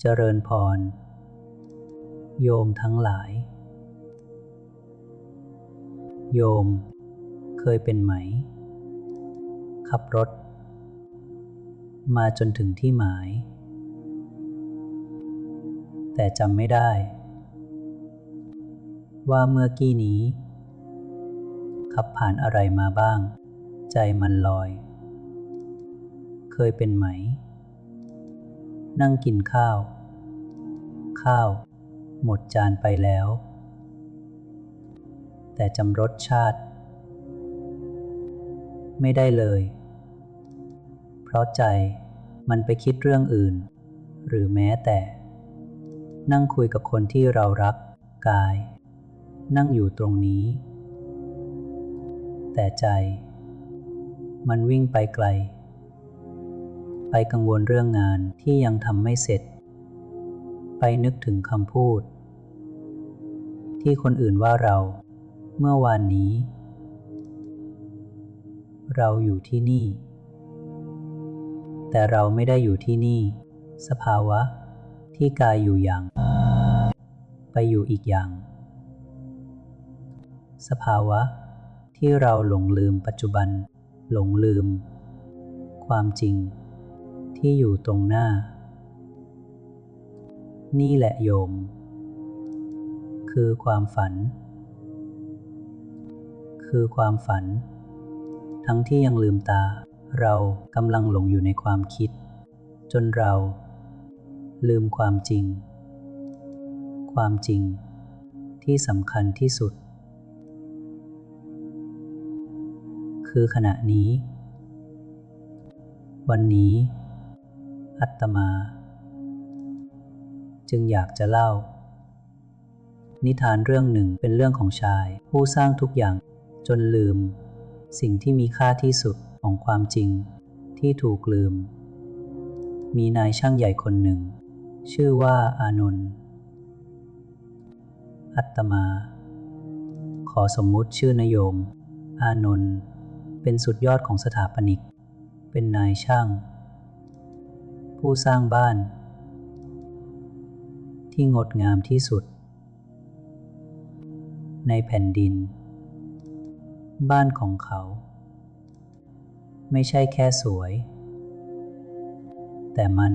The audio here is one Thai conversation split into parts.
เจริญพร โยมทั้งหลาย โยม เคยเป็นไหม ขับรถ มาจนถึงที่หมาย แต่จำไม่ได้ ว่าเมื่อกี้นี้ ขับผ่านอะไรมาบ้าง ใจมันลอย เคยเป็นไหม นั่งกินข้าว ข้าว หมดจานไปแล้ว แต่จำรสชาติ ไม่ได้เลย เพราะใจมันไปคิดเรื่องอื่น หรือแม้แต่ นั่งคุยกับคนที่เรารักกาย นั่งอยู่ตรงนี้ แต่ใจ มันวิ่งไปไกล ไปกังวลเรื่องงานที่ยังทำไม่เสร็จ ไปนึกถึงคำพูด ที่คนอื่นว่าเราเมื่อวานนี้ เราอยู่ที่นี่ แต่เราไม่ได้อยู่ที่นี่ สภาวะที่กายอยู่อย่าง ไปอยู่อีกอย่าง สภาวะที่เราหลงลืมปัจจุบัน หลงลืม ความจริง ที่อยู่ตรงหน้า นี่แหละโยม คือความฝัน คือความฝัน ทั้งที่ยังลืมตา เรากำลังหลงอยู่ในความคิด จนเรา ลืมความจริง ความจริง ที่สำคัญที่สุด คือขณะนี้วันนี้ อัตมา จึงอยากจะเล่า นิทานเรื่องหนึ่งเป็นเรื่องของชาย ผู้สร้างทุกอย่างจนลืม สิ่งที่มีค่าที่สุดของความจริงที่ถูกลืม มีนายช่างใหญ่คนหนึ่ง ชื่อว่าอานนท์อัตมา ขอสมมุติชื่อนโยม อานนท์เป็นสุดยอดของสถาปนิก เป็นนายช่าง ผู้สร้างบ้าน ที่งดงามที่สุด ในแผ่นดิน บ้านของเขา ไม่ใช่แค่สวย แต่มัน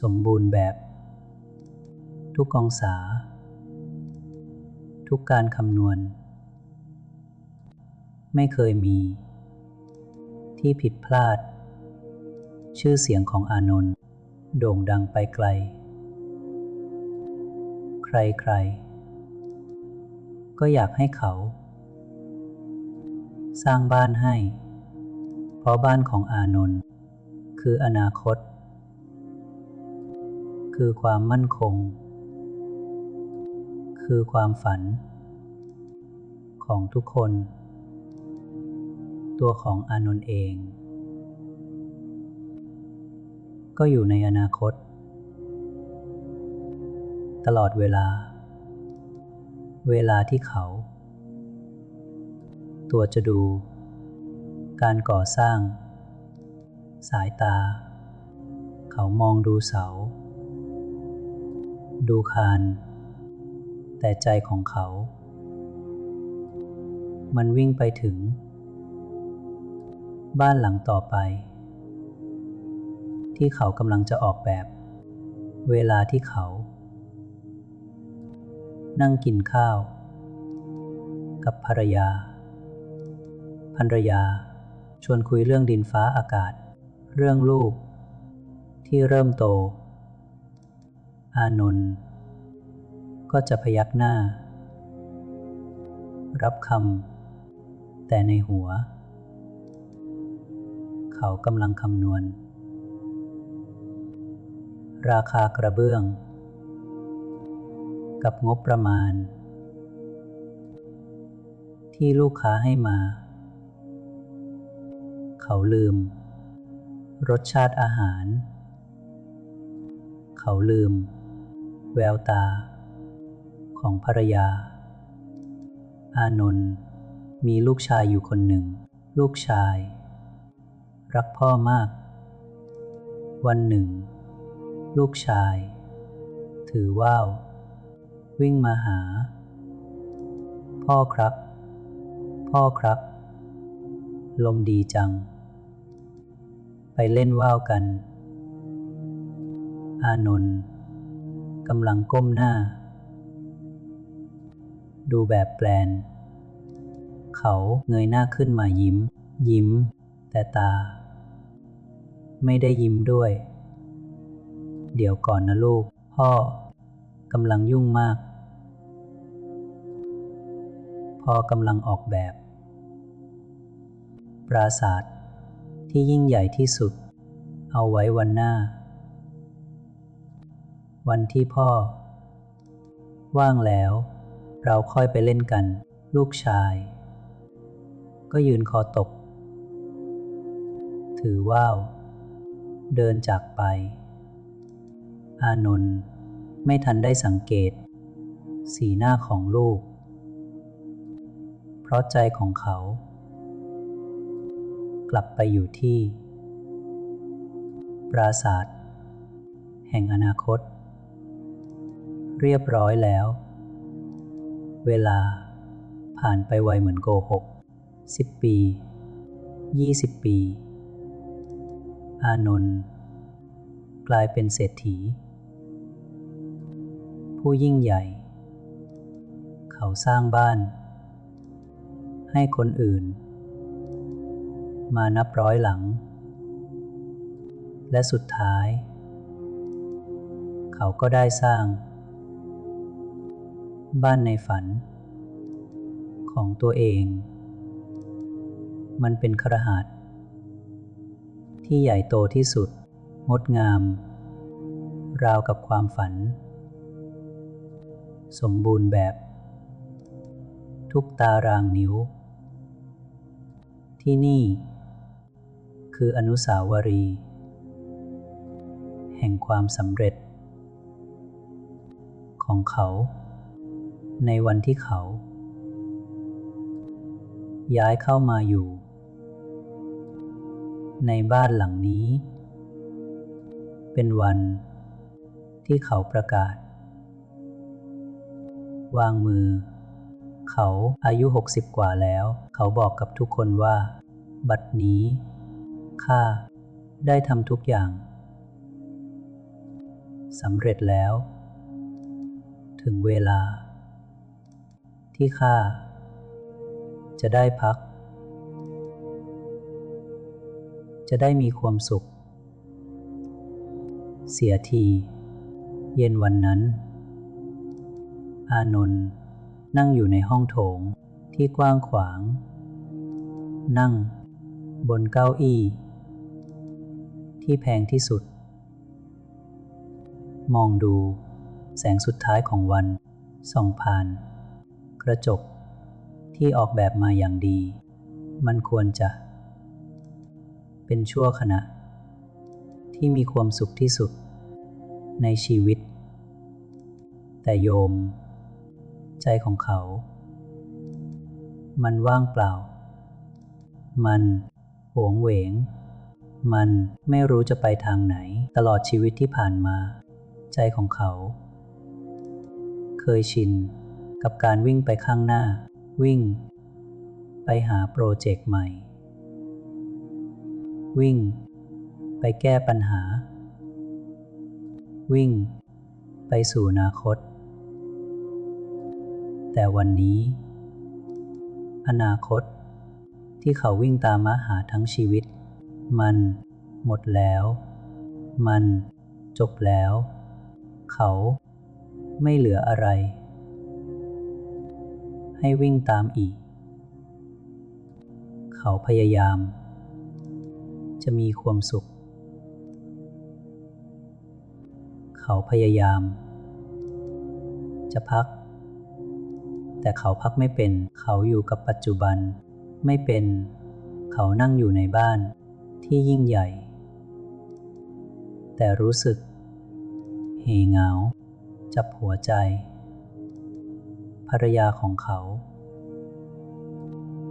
สมบูรณ์แบบ ทุกองศา ทุกการคำนวณ ไม่เคยมี ที่ผิดพลาด ชื่อเสียงของอานนท์โด่งดังไปไกล ใครๆ ก็อยากให้เขา สร้างบ้านให้ เพราะบ้านของอานนท์คืออนาคต คือความมั่นคง คือความฝัน ของทุกคน ตัวของอานนท์เอง ก็อยู่ในอนาคต ตลอดเวลา เวลาที่เขา ตัวจะดู การก่อสร้าง สายตา เขามองดูเสา ดูคาน แต่ใจของเขา มันวิ่งไปถึง บ้านหลังต่อไป ที่เขากำลังจะออกแบบ เวลาที่เขา นั่งกินข้าว กับภรรยา ภรรยา ชวนคุยเรื่องดินฟ้าอากาศ เรื่องลูก ที่เริ่มโต อานนท์ก็จะพยักหน้า รับคำแต่ในหัว เขากำลังคำนวณ ราคากระเบื้อง กับงบประมาณ ที่ลูกค้าให้มา เขาลืม รสชาติอาหาร เขาลืม แววตา ของภรรยา อานนท์มีลูกชายอยู่คนหนึ่ง ลูกชาย รักพ่อมาก วันหนึ่ง ลูกชาย ถือว่าว วิ่งมาหา พ่อครับ พ่อครับ ลมดีจัง ไปเล่นว่าวกัน อานนท์กำลังก้มหน้า ดูแบบแปลน เขาเงยหน้าขึ้นมายิ้ม ยิ้ม แต่ตา ไม่ได้ยิ้มด้วย เดี๋ยวก่อนนะลูก พ่อกำลังยุ่งมาก พ่อกำลังออกแบบ ปราสาทที่ยิ่งใหญ่ที่สุด เอาไว้วันหน้า วันที่พ่อ ว่างแล้ว เราค่อยไปเล่นกัน ลูกชาย ก็ยืนคอตก ถือว่าว เดินจากไป อานนท์ไม่ทันได้สังเกต สีหน้าของลูก เพราะใจของเขา กลับไปอยู่ที่ ปราศาสตร์แห่งอนาคต เรียบร้อยแล้ว เวลาผ่านไปไวเหมือนโกหกสิบปียี่สิบปี อานนท์กลายเป็นเศรษฐี ผู้ยิ่งใหญ่ เขาสร้างบ้าน ให้คนอื่น มานับร้อยหลัง และสุดท้าย เขาก็ได้สร้าง บ้านในฝัน ของตัวเอง มันเป็นครหัสที่ใหญ่โตที่สุด งดงาม ราวกับความฝัน สมบูรณ์แบบ ทุกตารางนิ้ว ที่นี่ คืออนุสาวรีย์แห่งความสำเร็จ ของเขา ในวันที่เขา ย้ายเข้ามาอยู่ ในบ้านหลังนี้ เป็นวันที่เขาประกาศ วางมือ เขาอายุหกสิบกว่าแล้ว เขาบอกกับทุกคนว่า บัดนี้ ข้า ได้ทำทุกอย่างสำเร็จแล้ว ถึงเวลา ที่ข้า จะได้พัก จะได้มีความสุข เสียที เย็นวันนั้น อานนท์นั่งอยู่ในห้องโถงที่กว้างขวาง นั่ง บนเก้าอี้ ที่แพงที่สุด มองดูแสงสุดท้ายของวันส่องผ่าน กระจกที่ออกแบบมาอย่างดี มันควรจะ เป็นชั่วขณะ ที่มีความสุขที่สุดในชีวิต แต่โยม ใจของเขา มันว่างเปล่า มันหวงเหวง มันไม่รู้จะไปทางไหนตลอดชีวิตที่ผ่านมา ใจของเขา เคยชินกับการวิ่งไปข้างหน้า วิ่ง ไปหาโปรเจกต์ใหม่ วิ่ง ไปแก้ปัญหา วิ่ง ไปสู่อนาคต แต่วันนี้ อนาคต ที่เขาวิ่งตามมาหาทั้งชีวิต มัน หมดแล้ว มัน จบแล้ว เขาไม่เหลืออะไร ให้วิ่งตามอีก เขาพยายาม จะมีความสุข เขาพยายาม จะพัก แต่เขาพักไม่เป็น เขาอยู่กับปัจจุบัน ไม่เป็น เขานั่งอยู่ในบ้านที่ยิ่งใหญ่ แต่รู้สึก เหงา จับหัวใจ ภรรยาของเขา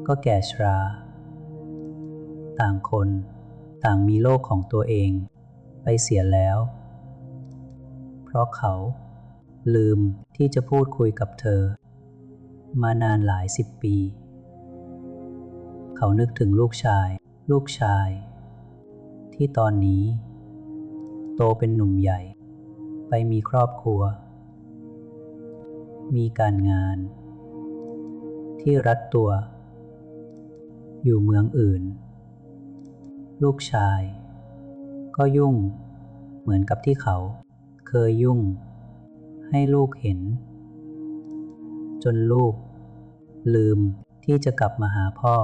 ก็แก่ชรา ต่างคนต่างมีโลกของตัวเองไปเสียแล้ว เพราะเขาลืมที่จะพูดคุยกับเธอ มานานหลายสิบปี เขานึกถึงลูกชาย ลูกชาย ที่ตอนนี้ โตเป็นหนุ่มใหญ่ ไปมีครอบครัว มีการงาน ที่รัดตัว อยู่เมืองอื่น ลูกชาย ก็ยุ่งเหมือนกับที่เขาเคยยุ่งให้ลูกเห็น จนลูก ลืมที่จะกลับมาหาพ่อ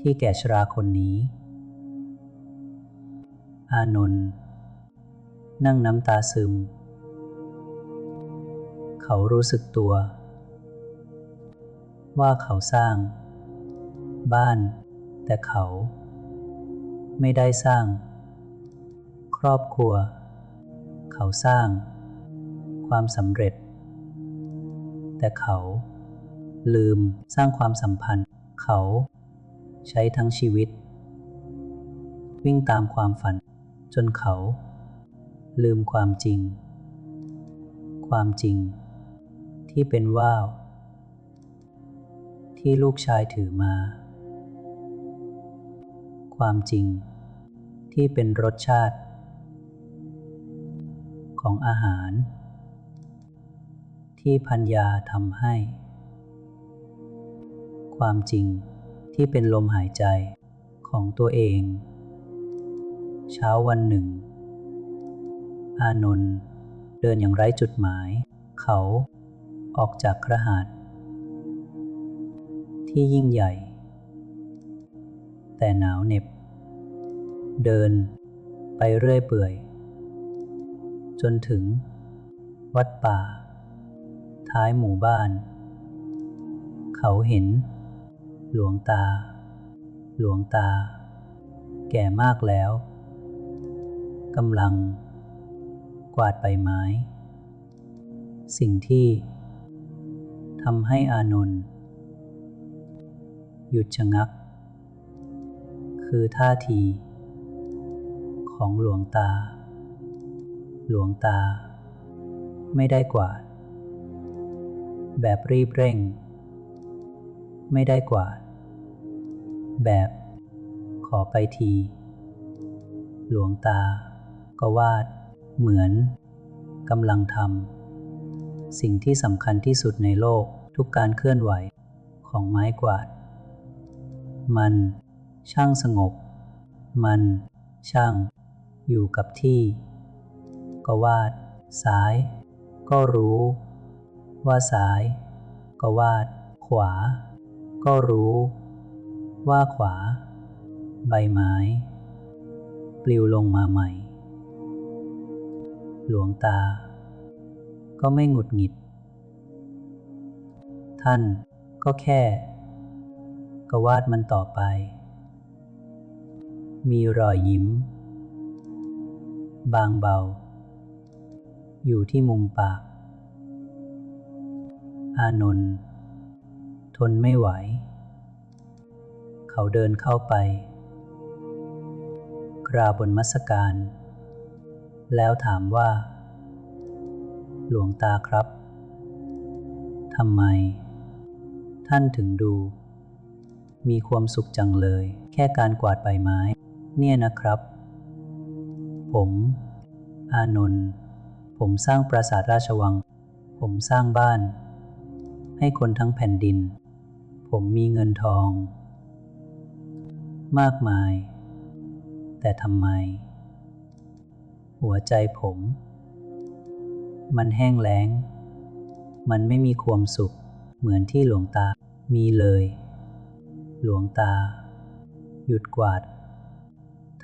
ที่แก่ชราคนนี้ อานนท์นั่งน้ำตาซึม เขารู้สึกตัว ว่าเขาสร้าง บ้าน แต่เขา ไม่ได้สร้าง ครอบครัว เขาสร้าง ความสำเร็จ แต่เขา ลืมสร้างความสัมพันธ์ เขา ใช้ทั้งชีวิต วิ่งตามความฝัน จนเขา ลืมความจริง ความจริง ที่เป็นว่าวที่ลูกชายถือมา ความจริง ที่เป็นรสชาติ ของอาหาร ที่พัญญาทำให้ ความจริงที่เป็นลมหายใจของตัวเอง เช้าวันหนึ่ง อานนท์เดินอย่างไร้จุดหมาย เขาออกจากกระหาดที่ยิ่งใหญ่ แต่หนาวเหน็บ เดินไปเรื่อยเปื่อย จนถึงวัดป่า ท้ายหมู่บ้าน เขาเห็น หลวงตา หลวงตา แก่มากแล้วกำลัง กวาดใบไม้ สิ่งที่ทำให้อานนท์หยุดชะงัก คือท่าที ของหลวงตา หลวงตา ไม่ได้กวาด แบบรีบเร่ง ไม่ได้กว่า แบบขอไปที หลวงตา ก็วาด เหมือนกำลังทำสิ่งที่สำคัญที่สุดในโลกทุกการเคลื่อนไหวของไม้กวาด มันช่างสงบ มันช่างอยู่กับที่ ก็วาดซ้าย ก็รู้ ว่าซ้าย ก็วาด ขวา ก็รู้ ว่าขวา ใบไม้ ปลิวลงมาใหม่ หลวงตา ก็ไม่หงุดหงิด ท่านก็แค่ ก็วาดมันต่อไป มีรอยยิ้ม บางเบา อยู่ที่มุมปาก อานนท์ทนไม่ไหว เขาเดินเข้าไป กราบบนมัสการ แล้วถามว่า หลวงตาครับทำไม ท่านถึงดู มีความสุขจังเลย แค่การกวาดใบไม้ เนี่ยนะครับ ผม อานนท์ผมสร้างปราสาทราชวัง ผมสร้างบ้าน ให้คนทั้งแผ่นดิน ผมมีเงินทอง มากมาย แต่ทำไม หัวใจผม มันแห้งแล้ง มันไม่มีความสุขเหมือนที่หลวงตามีเลย หลวงตา หยุดกวาด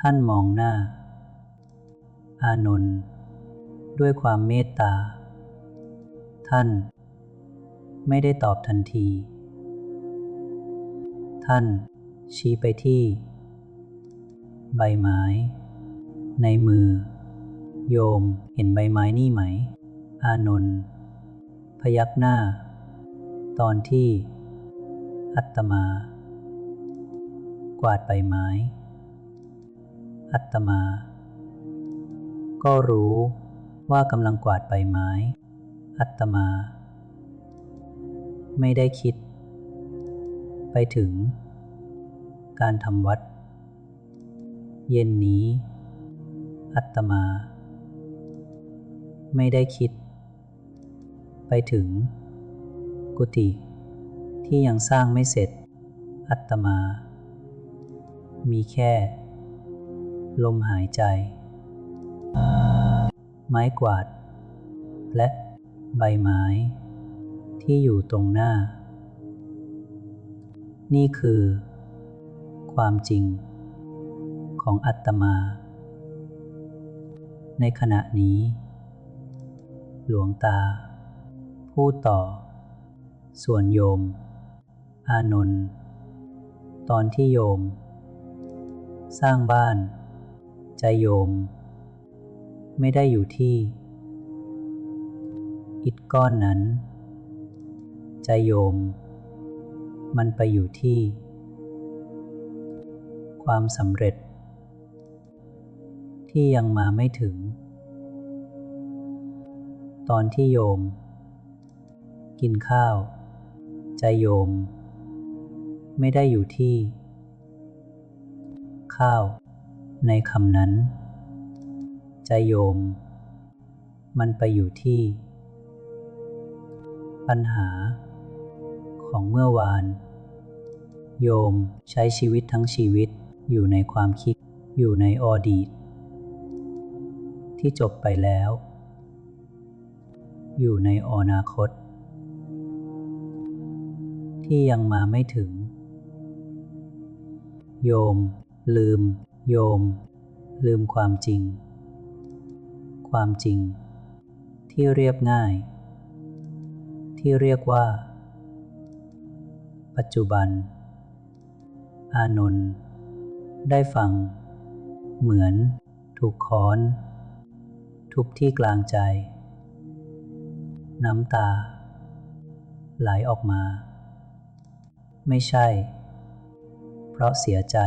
ท่านมองหน้า อานนท์ด้วยความเมตตา ท่าน ไม่ได้ตอบทันที ท่านชี้ไปที่ ใบไม้ ในมือ โยมเห็นใบไม้นี่ไหม อานนท์พยักหน้า ตอนที่ อัตมา กวาดใบไม้ อัตมา ก็รู้ว่ากำลังกวาดใบไม้ อัตมา ไม่ได้คิด ไปถึง การทำวัด เย็นนี้ อัตมา ไม่ได้คิด ไปถึง กุฏิที่ยังสร้างไม่เสร็จ อัตมา มีแค่ ลมหายใจ ไม้กวาด และใบไม้ ที่อยู่ตรงหน้า นี่คือ ความจริง ของอัตมา ในขณะนี้ หลวงตา พูดต่อ ส่วนโยม อานนท์ตอนที่โยม สร้างบ้าน ใจโยม ไม่ได้อยู่ที่อิฐก้อนนั้น ใจโยม มันไปอยู่ที่ ความสำเร็จ ที่ยังมาไม่ถึง ตอนที่โยม กินข้าว ใจโยม ไม่ได้อยู่ที่ ข้าวในคำนั้น ใจโยม มันไปอยู่ที่ ปัญหา ของเมื่อวาน โยมใช้ชีวิตทั้งชีวิตอยู่ในความคิดอยู่ในอดีต ที่จบไปแล้ว อยู่ในอนาคต ที่ยังมาไม่ถึง โยม ลืม โยม ลืมความจริง ความจริง ที่เรียบง่าย ที่เรียกว่า ปัจจุบัน อานนท์ได้ฟัง เหมือน ถูกค้อน ทุบที่กลางใจ น้ำตา ไหลออกมา ไม่ใช่ เพราะเสียใจ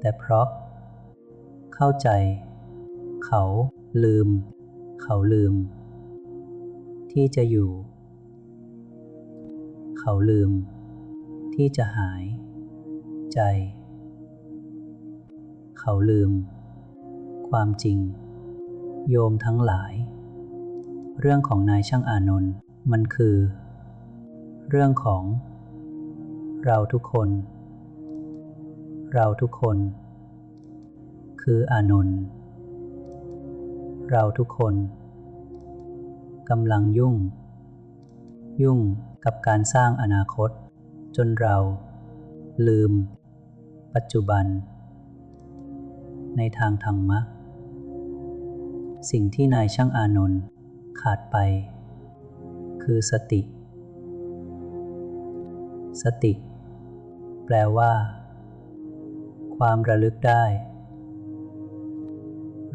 แต่เพราะ เข้าใจ เขาลืม เขาลืม ที่จะอยู่ เขาลืม ที่จะหาย ใจ เขาลืม ความจริง โยมทั้งหลาย เรื่องของนายช่างอานนท์มันคือ เรื่องของ เราทุกคน เราทุกคน คืออานนท์เราทุกคนกำลังยุ่ง ยุ่ง กับการสร้างอนาคต จนเรา ลืม ปัจจุบัน ในทางธรรมะ สิ่งที่นายช่างอานนท์ขาดไป คือสติ สติ แปลว่า ความระลึกได้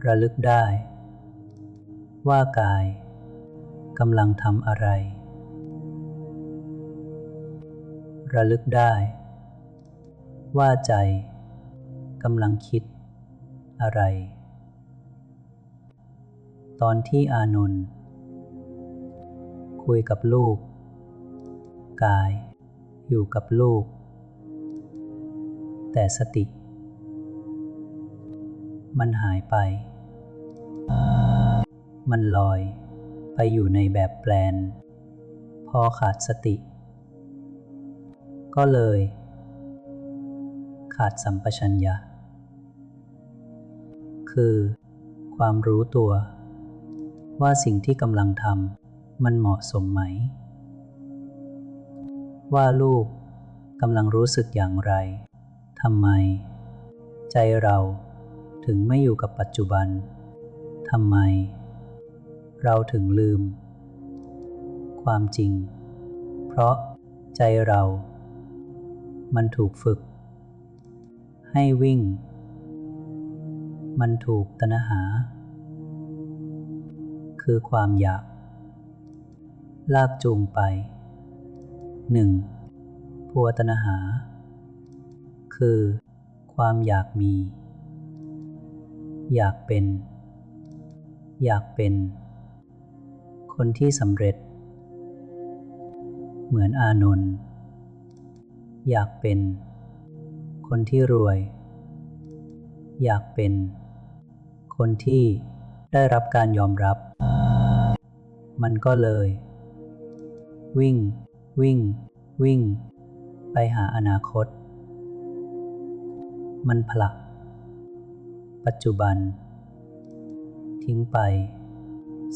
ระลึกได้ ว่ากายกำลังทำอะไร ระลึกได้ ว่าใจกำลังคิดอะไร ตอนที่อานนท์คุยกับลูก กายอยู่กับลูก แต่สติ มันหายไป มันลอยไปอยู่ในแบบแปลน พอขาดสติ ก็เลย ขาดสัมปชัญญะ คือความรู้ตัว ว่าสิ่งที่กำลังทำมันเหมาะสมไหม ว่าลูกกำลังรู้สึกอย่างไรทำไม ใจเราถึงไม่อยู่กับปัจจุบันทำไม เราถึงลืม ความจริง เพราะใจเรา มันถูกฝึก ให้วิ่ง มันถูกตนหา คือความอยาก ลากจูงไปหนึ่งพัวตนหา คือความอยากมี อยากเป็น อยากเป็น คนที่สำเร็จ เหมือนอานนท์ อยากเป็น คนที่รวย อยากเป็น คนที่ได้รับการยอมรับ มันก็เลย วิ่ง วิ่ง วิ่ง ไปหาอนาคต มันผลัก ปัจจุบัน ทิ้งไป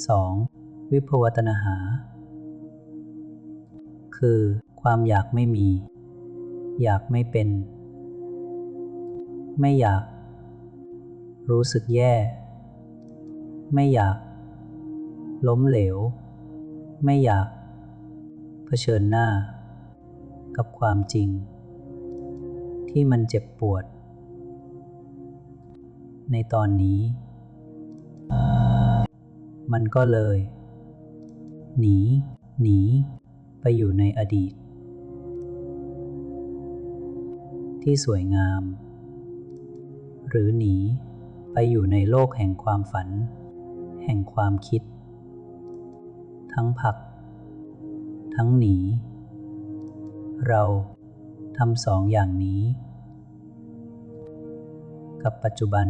2. วิภวตนาหา คือความอยากไม่มี อยากไม่เป็น ไม่อยาก รู้สึกแย่ ไม่อยาก ล้มเหลว ไม่อยาก เผชิญหน้า กับความจริง ที่มันเจ็บปวด ในตอนนี้ มันก็เลย หนี หนี ไปอยู่ในอดีต ที่สวยงาม หรือหนีไปอยู่ในโลกแห่งความฝัน แห่งความคิด ทั้งผัก ทั้งหนี เราทำสองอย่างนี้ กับปัจจุบัน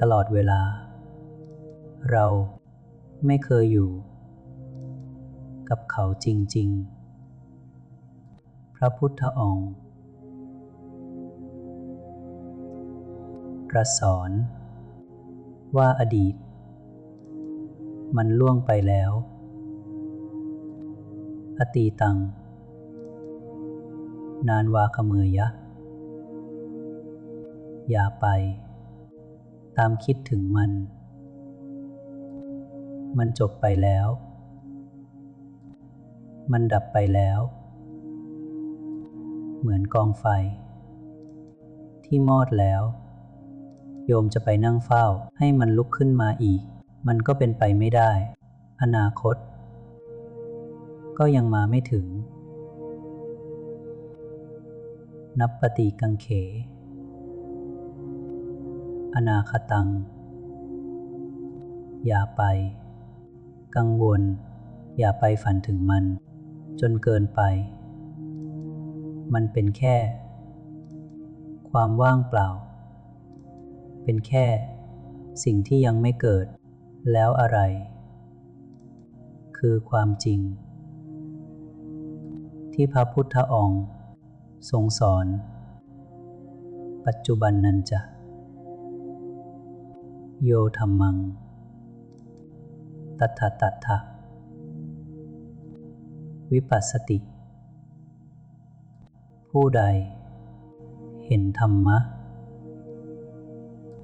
ตลอดเวลา เราไม่เคยอยู่ กับเขาจริง ๆ ระพุทธองค์ ตรัสสอนว่าอดีต มันล่วงไปแล้ว อตีตัง นานวาขเมยยะอย่าไป ตามคิดถึงมัน มันจบไปแล้ว มันดับไปแล้ว เหมือนกองไฟ ที่มอดแล้ว โยมจะไปนั่งเฝ้าให้มันลุกขึ้นมาอีก มันก็เป็นไปไม่ได้ อนาคต ก็ยังมาไม่ถึง นับปฏิกังเข อนาคตัง อย่าไป กังวล อย่าไปฝันถึงมัน จนเกินไป มันเป็นแค่ ความว่างเปล่า เป็นแค่ สิ่งที่ยังไม่เกิด แล้วอะไร คือความจริง ที่พระพุทธองค์ทรงสอน ปัจจุบันนันจะ โยธรรมัง ตัทธตัทธะวิปัสสติ ผู้ใด เห็นธรรมะ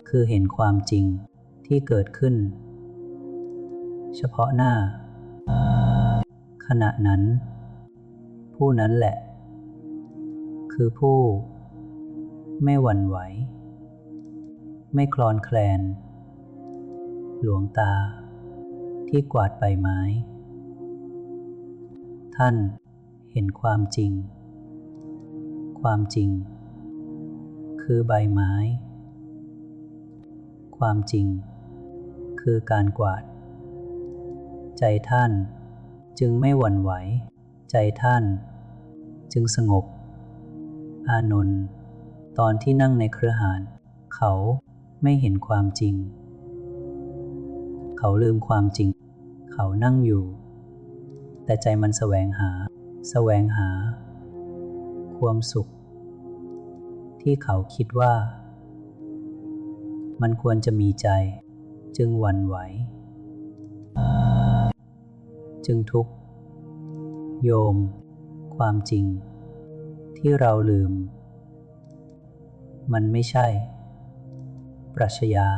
คือเห็นความจริงที่เกิดขึ้น เฉพาะหน้า ขณะนั้น ผู้นั้นแหละ คือผู้ ไม่หวั่นไหว ไม่คลอนแคลน หลวงตาที่กวาดใบไม้ ท่านเห็นความจริง ความจริง คือใบไม้ ความจริง คือการกวาด ใจท่านจึงไม่หวั่นไหว ใจท่าน จึงสงบ อานนท์ตอนที่นั่งในเครือหานเขาไม่เห็นความจริง เขาลืมความจริง เขานั่งอยู่ แต่ใจมันแสวงหา แสวงหา ความสุข ที่เขาคิดว่า มันควรจะมีใจ จึงหวั่นไหว จึงทุกข์ โยม ความจริง ที่เราลืม มันไม่ใช่ ปรัชญา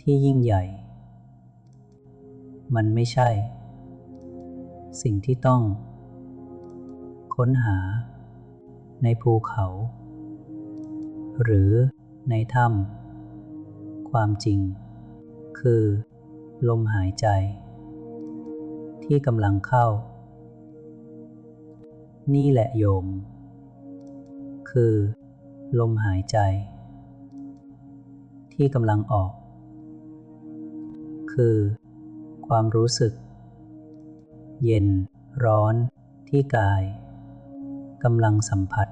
ที่ยิ่งใหญ่ มันไม่ใช่ สิ่งที่ต้องค้นหา ในภูเขา หรือในถ้ำความจริง คือ ลมหายใจ ที่กำลังเข้า นี่แหละโยม คือ ลมหายใจ ที่กำลังออก คือ ความรู้สึก เย็นร้อนที่กาย กำลังสัมผัส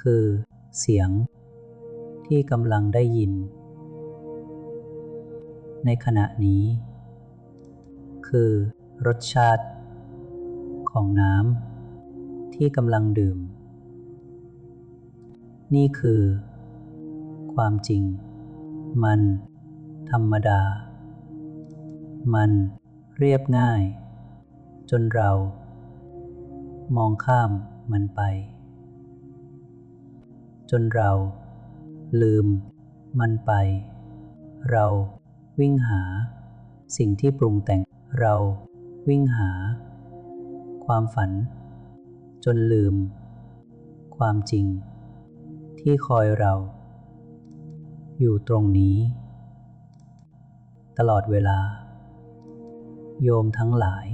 คือ เสียงที่กำลังได้ยิน ในขณะนี้ คือรสชาติ ของน้ำที่กำลังดื่ม นี่คือ ความจริง มัน ธรรมดา มันเรียบง่าย จนเรา มองข้ามมันไป จนเรา ลืม มันไป เราวิ่งหา สิ่งที่ปรุงแต่งเราวิ่งหา ความฝัน จนลืม ความจริง ที่คอยเรา อยู่ตรงนี้ ตลอดเวลา โยมทั้งหลาย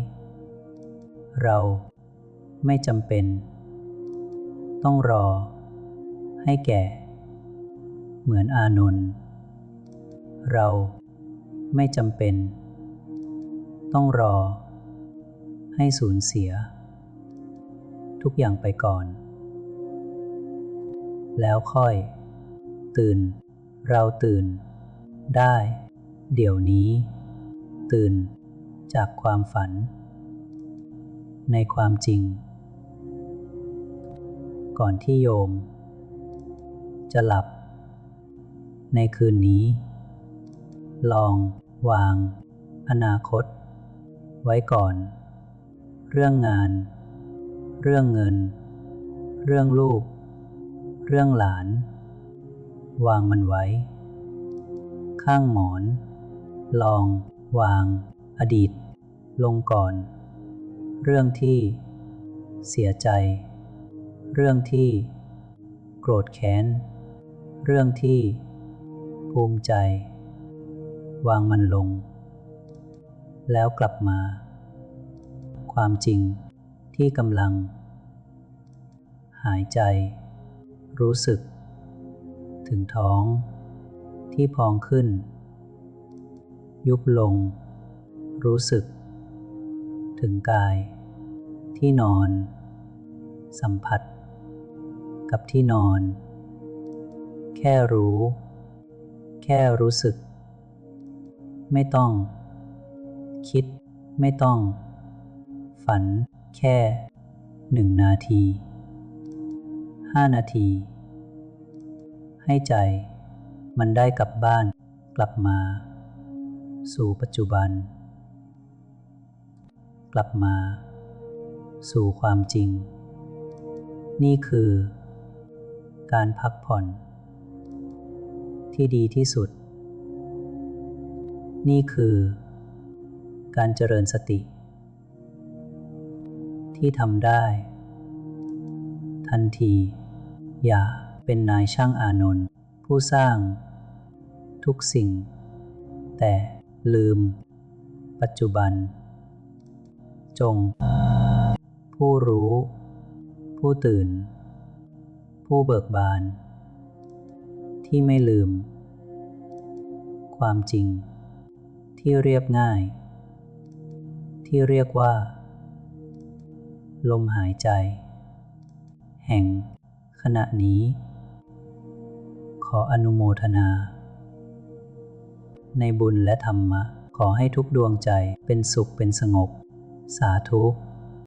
เรา ไม่จำเป็น ต้องรอ ให้แก่ เหมือนอานนท์เราไม่จำเป็น ต้องรอ ให้สูญเสีย ทุกอย่างไปก่อน แล้วค่อย ตื่น เราตื่น ได้ เดี๋ยวนี้ ตื่น จากความฝัน ในความจริง ก่อนที่โยม จะหลับ ในคืนนี้ ลอง วาง อนาคต ไว้ก่อน เรื่องงาน เรื่องเงิน เรื่องลูก เรื่องหลาน วางมันไว้ ข้างหมอน ลอง วาง อดีต ลงก่อน เรื่องที่เสียใจ เรื่องที่ โกรธแค้น เรื่องที่ ภูมิใจ วางมันลง แล้วกลับมา ความจริงที่กำลัง หายใจ รู้สึก ถึงท้อง ที่พองขึ้น ยุบลง รู้สึก ถึงกาย ที่นอน สัมผัส กับที่นอน แค่รู้ แค่รู้สึก ไม่ต้อง คิด ไม่ต้อง ฝัน แค่หนึ่งนาทีห้านาที ให้ใจมันได้กลับบ้านกลับมา สู่ปัจจุบัน กลับมา สู่ความจริง นี่คือ การพักผ่อน ที่ดีที่สุด นี่คือ การเจริญสติ ที่ทำได้ ทันที อย่าเป็นนายช่างอานนท์ผู้สร้าง ทุกสิ่ง แต่ลืม ปัจจุบัน จง ผู้รู้ ผู้ตื่น ผู้เบิกบาน ที่ไม่ลืม ความจริง ที่เรียบง่าย ที่เรียกว่า ลมหายใจ แห่งขณะนี้ ขออนุโมทนา ในบุญและธรรมะ ขอให้ทุกดวงใจเป็นสุขเป็นสงบ สาธุ